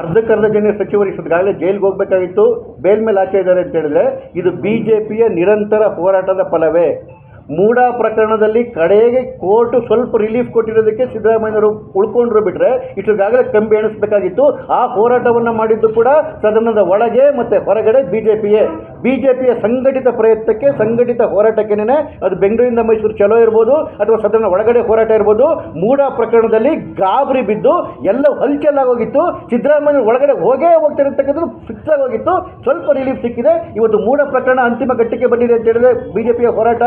ಅರ್ಧಕ್ಕರ್ಧ ಜನ ಸಚಿವರು ಇಷ್ಟೊತ್ತಿಗಾಗಲೇ ಜೈಲಿಗೆ ಹೋಗ್ಬೇಕಾಗಿತ್ತು, ಬೇಲ್ ಮೇಲೆ ಆಚೆ ಇದ್ದಾರೆ ಅಂತ ಹೇಳಿದ್ರೆ ಇದು ಬಿ ಜೆ ಪಿಯ ನಿರಂತರ ಹೋರಾಟದ ಫಲವೇ. ಮೂಡ ಪ್ರಕರಣದಲ್ಲಿ ಕಡೆಗೆ ಕೋರ್ಟ್ ಸ್ವಲ್ಪ ರಿಲೀಫ್ ಕೊಟ್ಟಿರೋದಕ್ಕೆ ಸಿದ್ದರಾಮಯ್ಯವರು ಉಳ್ಕೊಂಡ್ರು ಬಿಟ್ಟರೆ ಇಷ್ಟೊತ್ತಿಗಾಗಲೇ ಕಂಬಿ ಎಣಿಸ್ಬೇಕಾಗಿತ್ತು. ಆ ಹೋರಾಟವನ್ನು ಮಾಡಿದ್ದು ಕೂಡ ಸದನದ ಒಳಗೆ ಮತ್ತು ಹೊರಗಡೆ ಬಿ ಜೆ ಪಿಯೇ ಬಿ ಜೆ ಪಿಯ ಸಂಘಟಿತ ಪ್ರಯತ್ನಕ್ಕೆ, ಸಂಘಟಿತ ಹೋರಾಟಕ್ಕೇನೆ ಅದು ಬೆಂಗಳೂರಿಂದ ಮೈಸೂರು ಚಲೋ ಇರ್ಬೋದು, ಅಥವಾ ಸದನ ಒಳಗಡೆ ಹೋರಾಟ ಇರ್ಬೋದು, ಮೂಡ ಪ್ರಕರಣದಲ್ಲಿ ಗಾಬರಿ ಬಿದ್ದು ಎಲ್ಲ ಹಲ್ಚಲಾಗೋಗಿತ್ತು. ಸಿದ್ದರಾಮಯ್ಯ ಒಳಗಡೆ ಹೋಗೇ ಹೋಗ್ತಿರತಕ್ಕಂಥದ್ದು ಫಿಕ್ಸ್ ಆಗೋಗಿತ್ತು. ಸ್ವಲ್ಪ ರಿಲೀಫ್ ಸಿಕ್ಕಿದೆ. ಇವತ್ತು ಮೂಡ ಪ್ರಕರಣ ಅಂತಿಮ ಘಟ್ಟಕ್ಕೆ ಬಂದಿದೆ ಅಂತ ಹೇಳಿದ್ರೆ ಬಿ ಜೆ ಪಿಯ ಹೋರಾಟ.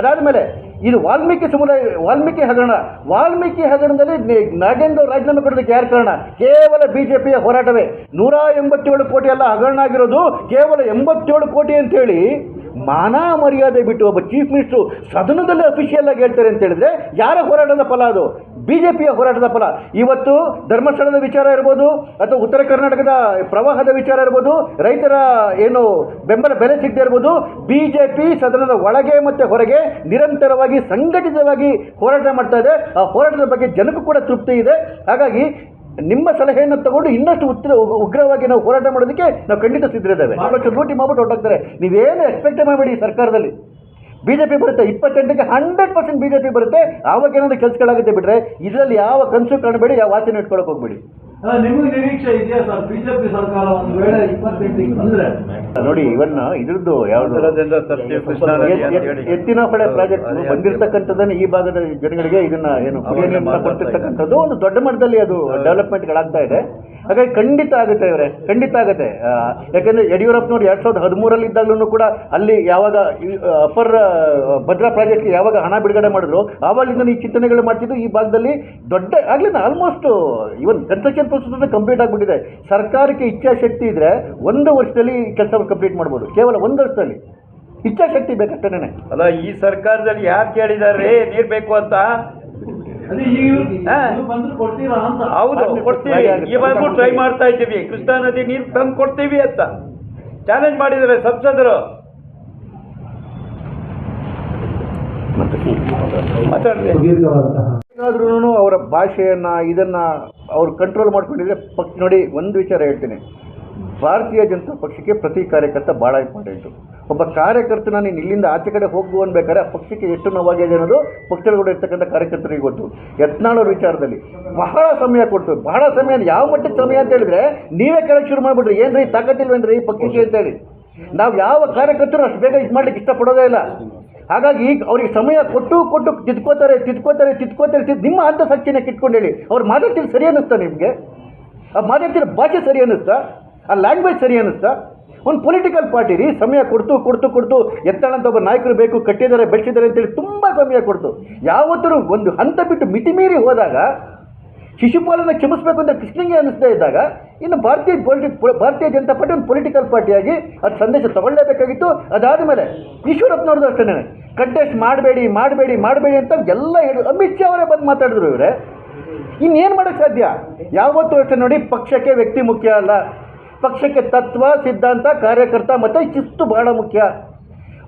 ಅದಾದಮೇಲೆ ಇದು ವಾಲ್ಮೀಕಿ ಸಮುದಾಯ, ವಾಲ್ಮೀಕಿ ಹಗರಣ. ವಾಲ್ಮೀಕಿ ಹಗರಣದಲ್ಲಿ ನಾಗೇಂದ್ರ ರಾಜೀನಾಮೆ ಕೊಡೋದಕ್ಕೆ ಯಾರು ಕಾರಣ? ಕೇವಲ ಬಿ ಜೆ ಪಿಯ ಹೋರಾಟವೇ. ನೂರ ಎಂಬತ್ತೇಳು ಕೋಟಿ ಎಲ್ಲ ಹಗರಣ ಆಗಿರೋದು ಕೇವಲ ಎಂಬತ್ತೇಳು ಕೋಟಿ ಅಂತೇಳಿ ಮಾನ ಮರ್ಯಾದೆ ಬಿಟ್ಟು ಒಬ್ಬ ಚೀಫ್ ಮಿನಿಸ್ಟ್ರು ಸದನದಲ್ಲಿ ಅಫಿಷಿಯಲ್ ಆಗಿ ಹೇಳ್ತಾರೆ ಅಂತ ಹೇಳಿದ್ರೆ, ಯಾರ ಹೋರಾಟದ ಫಲ ಅದು? ಬಿ ಜೆ ಹೋರಾಟದ ಫಲ. ಇವತ್ತು ಧರ್ಮಸ್ಥಳದ ವಿಚಾರ ಇರ್ಬೋದು, ಅಥವಾ ಉತ್ತರ ಕರ್ನಾಟಕದ ಪ್ರವಾಹದ ವಿಚಾರ ಇರ್ಬೋದು, ರೈತರ ಏನು ಬೆಂಬಲ, ಬೆಲೆ ಸಿಗದೆ ಇರ್ಬೋದು ಬಿ ಜೆ ಪಿ ಸದನದ ಒಳಗೆ ಮತ್ತು ಹೊರಗೆ ನಿರಂತರವಾಗಿ, ಸಂಘಟಿತವಾಗಿ ಹೋರಾಟ ಮಾಡ್ತಾ ಇದೆ. ಆ ಹೋರಾಟದ ಬಗ್ಗೆ ಜನಕ್ಕೂ ಕೂಡ ತೃಪ್ತಿ ಇದೆ. ಹಾಗಾಗಿ ನಿಮ್ಮ ಸಲಹೆಯನ್ನು ತಗೊಂಡು ಇನ್ನಷ್ಟು ಉತ್ತರ ಉಗ್ರವಾಗಿ ನಾವು ಹೋರಾಟ ಮಾಡೋದಕ್ಕೆ ನಾವು ಖಂಡಿತ ಸಿದ್ಧರಿದ್ದೇವೆ. ಲೂಟಿ ಮಾಡ್ಬಿಟ್ಟು ಹೊರಟಾಗ್ತಾರೆ. ನೀವೇನು ಎಕ್ಸ್ಪೆಕ್ಟ್ ಮಾಡಬೇಡಿ ಈ ಸರ್ಕಾರದಲ್ಲಿ. ಬಿ ಜೆ ಪಿ ಬರುತ್ತೆ ಇಪ್ಪತ್ತೆಂಟಕ್ಕೆ hundred percent B J P ಬರುತ್ತೆ. ಆವಾಗ ಏನಾದರೂ ಕೆಲಸಗಳಾಗುತ್ತೆ ಬಿಟ್ಟರೆ ಇದರಲ್ಲಿ ಯಾವ ಕನಸು ಕಾಣಬೇಡಿ ಯಾವ ವಾಸನೆ ಇಟ್ಕೊಳಕ್ಕೆ ಹೋಗ್ಬೇಡಿ. ನಿಮಗೆ ನಿರೀಕ್ಷೆ ಇದೆಯಾ ಸರ್? ಬಿಜೆಪಿ ಸರ್ಕಾರ ಒಂದು ವೇಳೆ ಇಪ್ಪತ್ತೆಂಟಿಗೆ ಬಂದ್ರೆ? ನೋಡಿ ಇವನ್ನ ಇದ್ರದ್ದು ಯಾವ್ದು? ಎತ್ತಿನ ಹೊಳೆ ಪ್ರಾಜೆಕ್ಟ್ ಬಂದಿರತಕ್ಕಂಥದ್ದನ್ನು ಈ ಭಾಗದ ಜನಗಳಿಗೆ ಇದನ್ನ ಏನು ಕೊಡ್ತಿರ್ತಕ್ಕಂಥದ್ದು ಒಂದು ದೊಡ್ಡ ಮಟ್ಟದಲ್ಲಿ ಅದು ಡೆವಲಪ್ಮೆಂಟ್ಗಳಾಗ್ತಾ ಇದೆ. ಹಾಗಾಗಿ ಖಂಡಿತ ಆಗುತ್ತೆ ಇವರೇ, ಖಂಡಿತ ಆಗುತ್ತೆ. ಯಾಕೆಂದರೆ ಯಡಿಯೂರಪ್ಪನವ್ರು ಎರಡ್ ಸಾವಿರದ ಹದಿಮೂರಲ್ಲಿ ಇದ್ದಾಗಲೂ ಕೂಡ ಅಲ್ಲಿ ಯಾವಾಗ ಅಪರ್ ಭದ್ರಾ ಪ್ರಾಜೆಕ್ಟ್ಗೆ ಯಾವಾಗ ಹಣ ಬಿಡುಗಡೆ ಮಾಡಿದ್ರು ಆವಾಗಿಂದ ಈ ಚಿಂತನೆಗಳು ಮಾಡ್ತಿದ್ದು, ಈ ಭಾಗದಲ್ಲಿ ದೊಡ್ಡ ಆಗಲಿಲ್ಲ almost even construction process complete ಆಗಿಬಿಟ್ಟಿದೆ. ಸರ್ಕಾರಕ್ಕೆ ಇಚ್ಛಾಶಕ್ತಿ ಇದ್ರೆ ಒಂದು ವರ್ಷದಲ್ಲಿ ಕೆಲಸ ಕಂಪ್ಲೀಟ್ ಮಾಡ್ಬೋದು, ಕೇವಲ ಒಂದು ವರ್ಷದಲ್ಲಿ. ಇಚ್ಛಾಶಕ್ತಿ ಬೇಕಷ್ಟೇನೆ ಅಲ್ಲ, ಈ ಸರ್ಕಾರದಲ್ಲಿ ಯಾರು ಕೇಳಿದಾರೆ, ನೀರ್ ಬೇಕು ಅಂತ? ಹೌದು ಕೊಡ್ತೀವಿ. ಇವಾಗೂ ಟ್ರೈ ಮಾಡ್ತಾ ಇದ್ದೀವಿ. ಕೃಷ್ಣಾ ನದಿ ನೀರು ತಂದು ಕೊಡ್ತೀವಿ ಅಂತ. ಚಾಲೆಂಜ್ ಮಾಡಿದ್ದಾರೆ ಸಂಸದರು. ಏನಾದ್ರೂ ಅವರ ಭಾಷೆಯನ್ನ ಇದನ್ನ ಅವ್ರು ಕಂಟ್ರೋಲ್ ಮಾಡ್ಕೊಂಡಿದ್ರೆ ಪಕ್ಷ ನೋಡಿ ಒಂದು ವಿಚಾರ ಹೇಳ್ತೀನಿ. ಭಾರತೀಯ ಜನತಾ ಪಕ್ಷಕ್ಕೆ ಪ್ರತಿ ಕಾರ್ಯಕರ್ತ ಭಾಳ ಇಂಪಾರ್ಟೆಂಟು ಒಬ್ಬ ಕಾರ್ಯಕರ್ತನ ನೀನು ಇಲ್ಲಿಂದ ಆಚೆ ಕಡೆ ಹೋಗು ಅನ್ಬೇಕಾದ್ರೆ ಆ ಪಕ್ಷಕ್ಕೆ ಎಷ್ಟು ನೋವಾಗಿದೆ ಅನ್ನೋದು ಪಕ್ಷದ ಕೂಡ ಇರ್ತಕ್ಕಂಥ ಕಾರ್ಯಕರ್ತರಿಗೆ ಗೊತ್ತು. ಯತ್ನಾಳವ್ರ ವಿಚಾರದಲ್ಲಿ ಬಹಳ ಸಮಯ ಕೊಡ್ತು. ಬಹಳ ಸಮಯ ಯಾವ ಮಟ್ಟಕ್ಕೆ ಸಮಯ ಅಂತ ಹೇಳಿದ್ರೆ ನೀವೇ ಕೆಳಗೆ ಶುರು ಮಾಡಿಬಿಟ್ರಿ. ಏನು ರೀ ತಾಕತ್ತಿಲ್ವೇನ್ರಿ ಈ ಪಕ್ಷಕ್ಕೆ ಅಂತೇಳಿ? ನಾವು ಯಾವ ಕಾರ್ಯಕರ್ತರು ಅಷ್ಟು ಬೇಗ ಇದು ಮಾಡ್ಲಿಕ್ಕೆ ಇಷ್ಟಪಡೋದೇ ಇಲ್ಲ. ಹಾಗಾಗಿ ಈಗ ಅವ್ರಿಗೆ ಸಮಯ ಕೊಟ್ಟು ಕೊಟ್ಟು ತಿದ್ಕೋತಾರೆ ತಿದ್ಕೋತಾರೆ ತಿದ್ಕೋತಾರೆ ತಿದ್ ನಿಮ್ಮ ಅಂತ ಸಚ್ಚಿನ ಕಿಟ್ಕೊಂಡು ಹೇಳಿ. ಅವ್ರು ಮಾತಾಡ್ತೀವಿ ಸರಿ ಅನ್ನಿಸ್ತಾ ನಿಮಗೆ? ಆ ಮಾತಾಡ್ತಿರೋ ಭಾಷೆ ಸರಿ ಅನ್ನಿಸ್ತಾ? ಆ ಲ್ಯಾಂಗ್ವೇಜ್ ಸರಿ ಅನ್ನಿಸ್ತಾ? ಒಂದು ಪೊಲಿಟಿಕಲ್ ಪಾರ್ಟಿ ರೀ, ಸಮಯ ಕೊಡ್ತು ಕೊಡ್ತು ಕೊಡ್ತು ಎತ್ತಾಳಂತ ಒಬ್ಬ ನಾಯಕರು ಬೇಕು, ಕಟ್ಟಿದ್ದಾರೆ, ಬೆಳೆಸಿದ್ದಾರೆ ಅಂತೇಳಿ ತುಂಬ ಸಮಯ ಕೊಡ್ತು. ಯಾವತ್ತೂ ಒಂದು ಹಂತ ಬಿಟ್ಟು ಮಿತಿ ಮೀರಿ ಹೋದಾಗ, ಶಿಶುಪಾಲನ ಕ್ಷಮಿಸಬೇಕು ಅಂತ ಕೃಷ್ಣಂಗೆ ಅನ್ನಿಸ್ತಾ ಇದ್ದಾಗ, ಇನ್ನು ಭಾರತೀಯ ಪೊಲಿಟಿ ಭಾರತೀಯ ಜನತಾ ಪಾರ್ಟಿ ಒಂದು ಪೊಲಿಟಿಕಲ್ ಪಾರ್ಟಿಯಾಗಿ ಅದು ಸಂದೇಶ ತಗೊಳ್ಳೇಬೇಕಾಗಿತ್ತು. ಅದಾದ ಮೇಲೆ ಈಶ್ವರಪ್ಪನವ್ರದ್ದು ಅಷ್ಟೇ ಕಂಟೆಸ್ಟ್ ಮಾಡಬೇಡಿ ಮಾಡಬೇಡಿ ಮಾಡಬೇಡಿ ಅಂತ ಎಲ್ಲ ಹೇಳಿ, ಅಮಿತ್ ಶಾ ಅವರೇ ಬಂದು ಮಾತಾಡಿದ್ರು ಇವರೇ. ಇನ್ನೇನು ಮಾಡೋಕ್ಕೆ ಸಾಧ್ಯ? ಯಾವತ್ತೂ ಅಷ್ಟೇ ನೋಡಿ, ಪಕ್ಷಕ್ಕೆ ವ್ಯಕ್ತಿ ಮುಖ್ಯ ಅಲ್ಲ. ಪಕ್ಷಕ್ಕೆ ತತ್ವ, ಸಿದ್ಧಾಂತ, ಕಾರ್ಯಕರ್ತ ಮತ್ತು ಶಿಸ್ತು ಬಹಳ ಮುಖ್ಯ.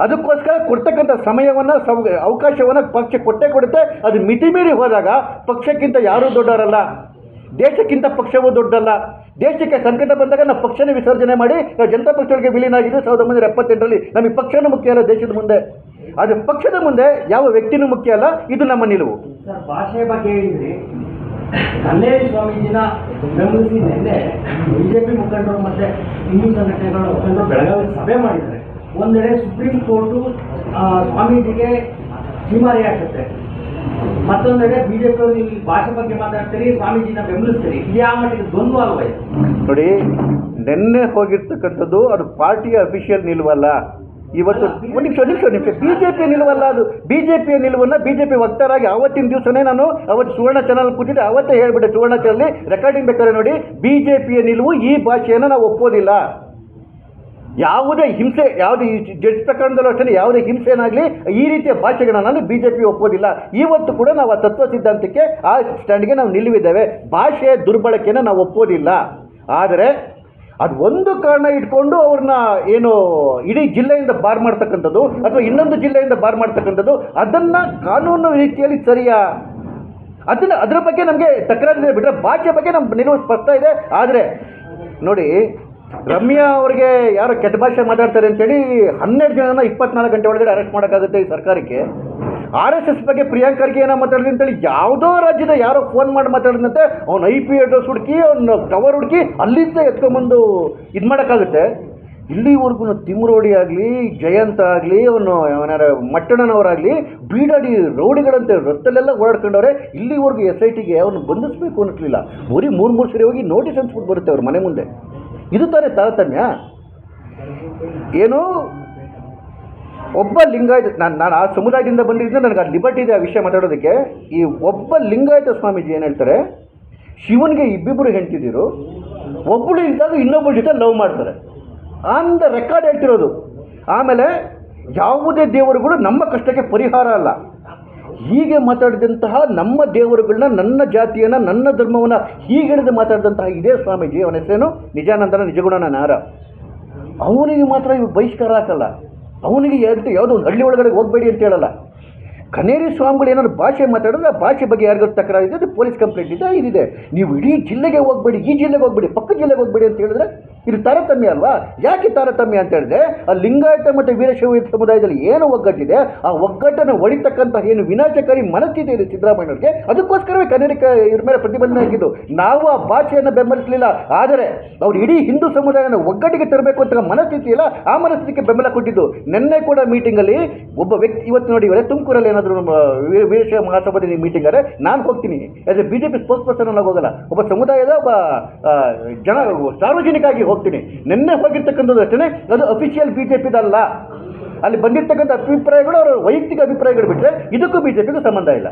ಅದಕ್ಕೋಸ್ಕರ ಕೊಡ್ತಕ್ಕಂಥ ಸಮಯವನ್ನು ಸವ ಅವಕಾಶವನ್ನು ಪಕ್ಷ ಕೊಟ್ಟೇ ಕೊಡುತ್ತೆ. ಅದು ಮಿತಿ ಮೀರಿ ಹೋದಾಗ ಪಕ್ಷಕ್ಕಿಂತ ಯಾರೂ ದೊಡ್ಡವರಲ್ಲ. ದೇಶಕ್ಕಿಂತ ಪಕ್ಷವೂ ದೊಡ್ಡಲ್ಲ ದೇಶಕ್ಕೆ ಸಂಕಟ ಬಂದಾಗ ನಾವು ಪಕ್ಷನೇ ವಿಸರ್ಜನೆ ಮಾಡಿ, ನಾವು ಜನತಾ ಪಕ್ಷಗಳಿಗೆ ವಿಲೀನ ಆಗಿದ್ದು ಸಾವಿರದ ಒಂಬೈನೂರ ಎಪ್ಪತ್ತೆಂಟರಲ್ಲಿ ನಮಗೆ ಪಕ್ಷನೂ ಮುಖ್ಯ ಅಲ್ಲ, ದೇಶದ ಮುಂದೆ. ಅದು ಪಕ್ಷದ ಮುಂದೆ ಯಾವ ವ್ಯಕ್ತಿನೂ ಮುಖ್ಯ ಅಲ್ಲ, ಇದು ನಮ್ಮ ನಿಲುವು. ಭಾಷೆ ಬಗ್ಗೆ ಕಲ್ಲೇರಿ ಸ್ವಾಮೀಜಿನ ಬೆಂಬಲಿಸಿ ನಿನ್ನೆ ಬಿಜೆಪಿ ಮುಖಂಡರು ಮತ್ತೆ ಹಿಂದೂ ಸಂಘಟನೆಗಳ ಮುಖಂಡರು ಬೆಳಗಾವಿ ಸಭೆ ಮಾಡಿದ್ದಾರೆ. ಒಂದೆಡೆ ಸುಪ್ರೀಂ ಕೋರ್ಟು ಸ್ವಾಮೀಜಿಗೆ ತೀಮಾರಿ ಹಾಕುತ್ತೆ. ಮತ್ತೊಂದೆಡೆ ಬಿಜೆಪಿ ಇಲ್ಲಿ ಭಾಷೆ ಬಗ್ಗೆ ಮಾತಾಡ್ತೀರಿ, ಸ್ವಾಮೀಜಿನ ಬೆಂಬಲಿಸ್ತೀರಿ. ಇಲ್ಲಿ ಆ ಮಟ್ಟಿಗೆ ದ್ವಂದ್ವ ನೋಡಿ, ನಿನ್ನೆ ಹೋಗಿರ್ತಕ್ಕಂಥದ್ದು ಅದು ಪಾರ್ಟಿಯ ಅಫಿಷಿಯಲ್ ನಿಲುವಲ್ಲ. ಇವತ್ತು ಒಂದು ನಿಮಿಷ ನಿಮಿಷ ನಿಮಿಷ ಬಿ ಜೆ ಪಿ ನಿಲುವಲ್ಲ ಅದು. ಬಿ ಜೆ ಪಿಯ ನಿಲುವನ್ನು ಬಿ ಜೆ ಪಿ ವಕ್ತಾರಾಗಿ ಆವತ್ತಿನ ದಿವಸನೇ ನಾನು ಅವತ್ತು ಸುವರ್ಣ ಚಾನಲ್ ಕೂತಿದ್ದೆ. ಅವತ್ತೇ ಹೇಳ್ಬಿಟ್ಟೆ ಸುವರ್ಣ ಚಾನಲ್ ರೆಕಾರ್ಡಿಂಗ್ ಬೇಕಾದ್ರೆ ನೋಡಿ ಬಿ ಜೆ ಪಿಯ ನಿಲುವು ಈ ಭಾಷೆಯನ್ನು ನಾವು ಒಪ್ಪೋದಿಲ್ಲ. ಯಾವುದೇ ಹಿಂಸೆ, ಯಾವುದೇ ಜಡ್ಜ್ ಪ್ರಕರಣದಲ್ಲೂ ಅಷ್ಟೇ, ಯಾವುದೇ ಹಿಂಸೆನಾಗಲಿ ಈ ರೀತಿಯ ಭಾಷೆಗಳನ್ನು ಬಿ ಜೆ ಪಿ ಒಪ್ಪೋದಿಲ್ಲ. ಇವತ್ತು ಕೂಡ ನಾವು ಆ ತತ್ವ ಸಿದ್ಧಾಂತಕ್ಕೆ, ಆ ಸ್ಟ್ಯಾಂಡ್ಗೆ ನಾವು ನಿಲ್ಲುವಿದ್ದೇವೆ. ಭಾಷೆಯ ದುರ್ಬಳಕೆಯನ್ನು ನಾವು ಒಪ್ಪೋದಿಲ್ಲ. ಆದರೆ ಅದು ಒಂದು ಕಾರಣ ಇಟ್ಕೊಂಡು ಅವ್ರನ್ನ ಏನು ಇಡೀ ಜಿಲ್ಲೆಯಿಂದ ಬಾರ್ ಮಾಡ್ತಕ್ಕಂಥದ್ದು ಅಥವಾ ಇನ್ನೊಂದು ಜಿಲ್ಲೆಯಿಂದ ಬಾರ್ ಮಾಡ್ತಕ್ಕಂಥದ್ದು, ಅದನ್ನು ಕಾನೂನು ರೀತಿಯಲ್ಲಿ ಸರಿಯಾ? ಅದನ್ನ ಅದರ ಬಗ್ಗೆ ನಮಗೆ ತಕರಾರಿದೆ ಬಿಟ್ಟರೆ ಭಾಷೆ ಬಗ್ಗೆ ನಮ್ಮ ನಿಲುವು ಸ್ಪಷ್ಟ ಇದೆ. ಆದರೆ ನೋಡಿ, ರಮ್ಯಾ ಅವ್ರಿಗೆ ಯಾರೋ ಕೆಟ್ಟ ಭಾಷೆ ಮಾತಾಡ್ತಾರೆ ಅಂತೇಳಿ ಹನ್ನೆರಡು ಜನನ ಇಪ್ಪತ್ನಾಲ್ಕು ಗಂಟೆ ಒಳಗಡೆ ಅರೆಸ್ಟ್ ಮಾಡೋಕ್ಕಾಗುತ್ತೆ ಈ ಸರ್ಕಾರಕ್ಕೆ. ಆರ್ ಎಸ್ ಎಸ್ ಬಗ್ಗೆ ಪ್ರಿಯಾಂಕರ್ಗೆ ಏನೋ ಮಾತಾಡಿದೆ ಅಂತೇಳಿ ಯಾವುದೋ ರಾಜ್ಯದ ಯಾರೋ ಫೋನ್ ಮಾಡಿ ಮಾತಾಡಿದಂತೆ ಅವ್ನು ಐ ಪಿ ಅಡ್ರೆಸ್ ಹುಡುಕಿ, ಅವ್ನ ಟವರ್ ಹುಡುಕಿ ಅಲ್ಲಿಂದ ಎತ್ಕೊಂಬಂದು ಇದು ಮಾಡೋಕ್ಕಾಗುತ್ತೆ? ಇಲ್ಲಿವರೆಗೂ ತಿಮ್ರೋಡಿ ಆಗಲಿ, ಜಯಂತ ಆಗಲಿ, ಅವನು ಏನಾರ ಮಟ್ಟಣ್ಣನವರಾಗಲಿ, ಬೀಡಾಡಿ ರೌಡಿಗಳಂತೆ ರತ್ತಲೆಲ್ಲ ಓಡಾಡ್ಕೊಂಡವ್ರೆ, ಇಲ್ಲಿವರೆಗೂ ಎಸ್ ಐ ಟಿಗೆ ಅವನು ಬಂಧಿಸಬೇಕು ಅನ್ನಿಸ್ಲಿಲ್ಲ. ಬರೀ ಮೂರು ಮೂರು ಸರಿ ಹೋಗಿ ನೋಟಿಸ್ ಅನ್ಸ್ಬಿಟ್ಟು ಬರುತ್ತೆ ಅವ್ರ ಮನೆ ಮುಂದೆ. ಇದು ತಾನೇ ತಾರತಮ್ಯ? ಏನು? ಒಬ್ಬ ಲಿಂಗಾಯತ, ನಾನು ನಾನು ಆ ಸಮುದಾಯದಿಂದ ಬಂದಿದ್ದರಿಂದ ನನಗೆ ಆ ಲಿಬರ್ಟಿ ಇದೆ ಆ ವಿಷಯ ಮಾತಾಡೋದಕ್ಕೆ. ಈ ಒಬ್ಬ ಲಿಂಗಾಯತ ಸ್ವಾಮೀಜಿ ಏನು ಹೇಳ್ತಾರೆ? ಶಿವನಿಗೆ ಇಬ್ಬಿಬ್ಬರು ಹೆಂಡ್ತಿದ್ದೀರು ಒಬ್ಬಳು ಇದ್ದಾಗ ಇನ್ನೊಬ್ಬಳ ಜೊತೆ ಲವ್ ಮಾಡ್ತಾರೆ. ಆನ್ ದ ರೆಕಾರ್ಡ್ ಹೇಳ್ತಿರೋದು. ಆಮೇಲೆ ಯಾವುದೇ ದೇವರುಗಳು ನಮ್ಮ ಕಷ್ಟಕ್ಕೆ ಪರಿಹಾರ ಅಲ್ಲ. ಹೀಗೆ ಮಾತಾಡಿದಂತಹ ನಮ್ಮ ದೇವರುಗಳನ್ನ, ನನ್ನ ಜಾತಿಯನ್ನು, ನನ್ನ ಧರ್ಮವನ್ನು ಹೀಗೆ ಹಿಡಿದು ಮಾತಾಡಿದಂತಹ ಇದೇ ಸ್ವಾಮೀಜಿ, ಅವನ ಹೆಸರೇನು? ನಿಜಾನಂದನ ನಿಜಗುಣನ ನಾರ. ಅವನಿಗೆ ಮಾತ್ರ ಇವು ಬಹಿಷ್ಕಾರ ಹಾಕಲ್ಲ. ಅವನಿಗೆ ಯಾವ್ದು ಯಾವುದೋ ಒಂದು ಹಳ್ಳಿ ಒಳಗಡೆ ಹೋಗಬೇಡಿ ಅಂತ ಹೇಳಲ್ಲ. ಕನೇರಿ ಸ್ವಾಮಿಗಳು ಏನಾದ್ರು ಭಾಷೆ ಮಾತಾಡಿದ್ರೆ ಆ ಭಾಷೆ ಬಗ್ಗೆ ಯಾರಿಗೂ ತಕರಾರು ಇದೆ ಅದು ಪೊಲೀಸ್ ಕಂಪ್ಲೇಂಟ್ ಇದೆ, ಇದಿದೆ. ನೀವು ಇಡೀ ಜಿಲ್ಲೆಗೆ ಹೋಗಬೇಡಿ, ಈ ಜಿಲ್ಲೆಗೆ ಹೋಗಬೇಡಿ, ಪಕ್ಕ ಜಿಲ್ಲೆಗೆ ಹೋಗಬೇಡಿ ಅಂತ ಹೇಳಿದ್ರೆ ಇದು ತಾರತಮ್ಯ ಅಲ್ವಾ? ಯಾಕೆ ತಾರತಮ್ಯ ಅಂತ ಹೇಳಿದ್ರೆ, ಆ ಲಿಂಗಾಯತ ಮತ್ತು ವೀರಶೈವ ಸಮುದಾಯದಲ್ಲಿ ಏನು ಒಗ್ಗಟ್ಟಿದೆ, ಆ ಒಗ್ಗಟ್ಟನ್ನು ಒಡಿತಕ್ಕಂತಹ ಏನು ವಿನಾಶಕಾರಿ ಮನಸ್ಥಿತಿ ಇದೆ ಸಿದ್ದರಾಮಯ್ಯವ್ರಿಗೆ ಅದಕ್ಕೋಸ್ಕರವೇ ಕನ್ನಡಕ್ಕೆ ಇದ್ರ ಮೇಲೆ ಪ್ರತಿಬಂಧನೆ ಆಗಿದ್ದು, ನಾವು ಆ ಭಾಷೆಯನ್ನು ಬೆಂಬಲಿಸಲಿಲ್ಲ. ಆದರೆ ಅವ್ರು ಇಡೀ ಹಿಂದೂ ಸಮುದಾಯನ ಒಗ್ಗಟ್ಟಿಗೆ ತರಬೇಕು ಅಂತ ಮನಸ್ಥಿತಿ ಇಲ್ಲ, ಆ ಮನಸ್ಥಿತಿಗೆ ಬೆಂಬಲ ಕೊಟ್ಟಿದ್ದು. ನಿನ್ನೆ ಕೂಡ ಮೀಟಿಂಗಲ್ಲಿ ಒಬ್ಬ ವ್ಯಕ್ತಿ, ಇವತ್ತು ನೋಡಿ ಇವರೇ ತುಮಕೂರಲ್ಲಿ ಏನಾದರೂ ವೀರಶೈವ ಮಹಾಸಭಾದಲ್ಲಿ ಮೀಟಿಂಗ್ ಆದರೆ ನಾನು ಹೋಗ್ತೀನಿ. ಯಾಕೆ B J P spokesperson ಹೋಗಲ್ಲ. ಒಬ್ಬ ಸಮುದಾಯದ ಒಬ್ಬ ಜನ ಸಾರ್ವಜನಿಕ ಆಗಿ ಹೋಗ್ತೀನಿ. ನಿನ್ನೆ ಹೋಗಿರ್ತಕ್ಕಂಥದ್ದು ಅಷ್ಟೇ ಅದು ಅಫಿಷಿಯಲ್ ಬಿ ಜೆ ಪಿದಲ್ಲ ಅಲ್ಲಿ ಬಂದಿರ್ತಕ್ಕಂಥ ಅಭಿಪ್ರಾಯಗಳು, ಅವರ ವೈಯಕ್ತಿಕ ಅಭಿಪ್ರಾಯಗಳು ಬಿಟ್ಟರೆ ಇದಕ್ಕೂ ಬಿ ಸಂಬಂಧ ಇಲ್ಲ.